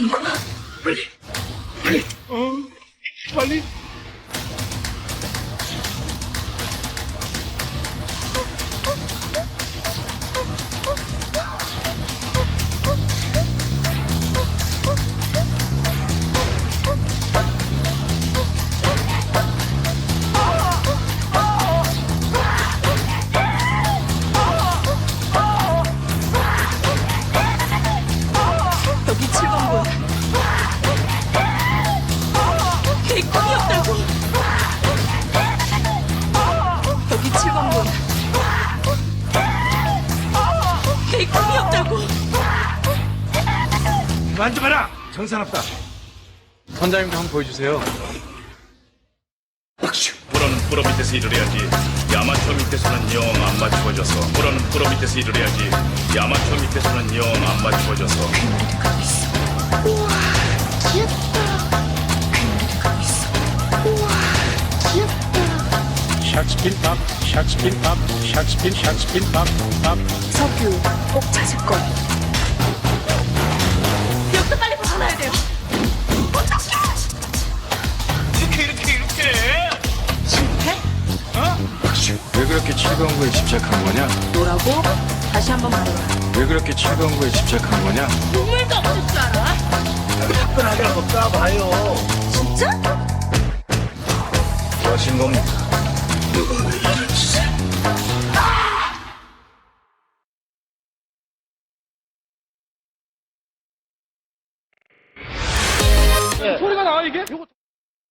你快！快点，快点！嗯，快点！ 걔 꿈이 없다고 여기 7번분 걔 꿈이 없다고 만져봐라. 정산없다. 선장님도 한번 보여주세요. 박수. 불어는 불어 밑에서 일을 해야지 야마초 밑에서는 영 안 맞추어져서 불어는 불어 밑에서 일을 해야지 야마초 밑에서는 영 안 맞추어져서 샥스핀 밥, 샥스핀 밥, 샥스핀 샥스핀 밥, 밥. 석유 꼭 찾을 거야 여기서 빨리 벗어나야 돼요 이렇게, 이렇게, 이렇게. 실패? 왜 그렇게 칠거구에 집착한 거냐? 뭐라고? 다시 한번 말해봐 왜 그렇게 칠거구에 집착한 거냐? 눈물도 없을 줄 알아? 화끈하게 한번 까봐요. 진짜? 여신 겁니다 네. 소리가 나 이게?